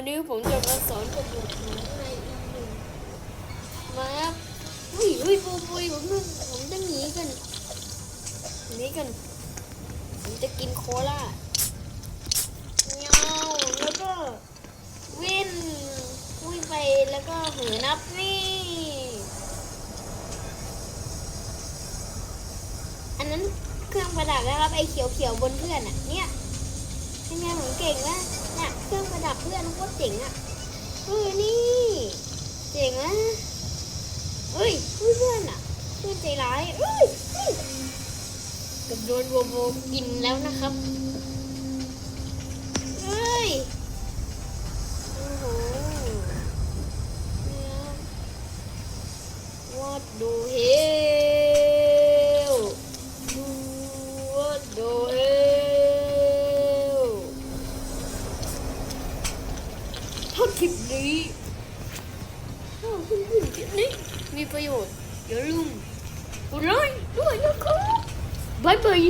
วันนี้ผมจะมาสอนกระดูกหมูในอีหนึ่งมาครับอุ้ยอุ้ยปูปุยผมต้องผมต้องหนีกันหนีกัน ผมจะกินโคลาเงาแล้วก็วิ่งวิ่งไปแล้วก็เหือนับนี่อันนั้นเครื่องประดับนะครับไอ้เขียวๆบนเพื่อนอะเนี่ยเป็นไงผมเก่งวะเพื่อนโคตรเจ๋งอะเออนี่เจ๋งนะเฮ้ยเพื่อนอะเพื่อนใจร้ายเอ้ยเฮ้ยกับโดนโวโวกินแล้วนะครับเฮ้ยโอ้โหเนี่ย What the hell ถ้าคลิปนี้ถ้าเพื่อนๆคลิปนี้มีประโยชน์อย่าลืมกดไลค์ด้วยนะครับบายบาย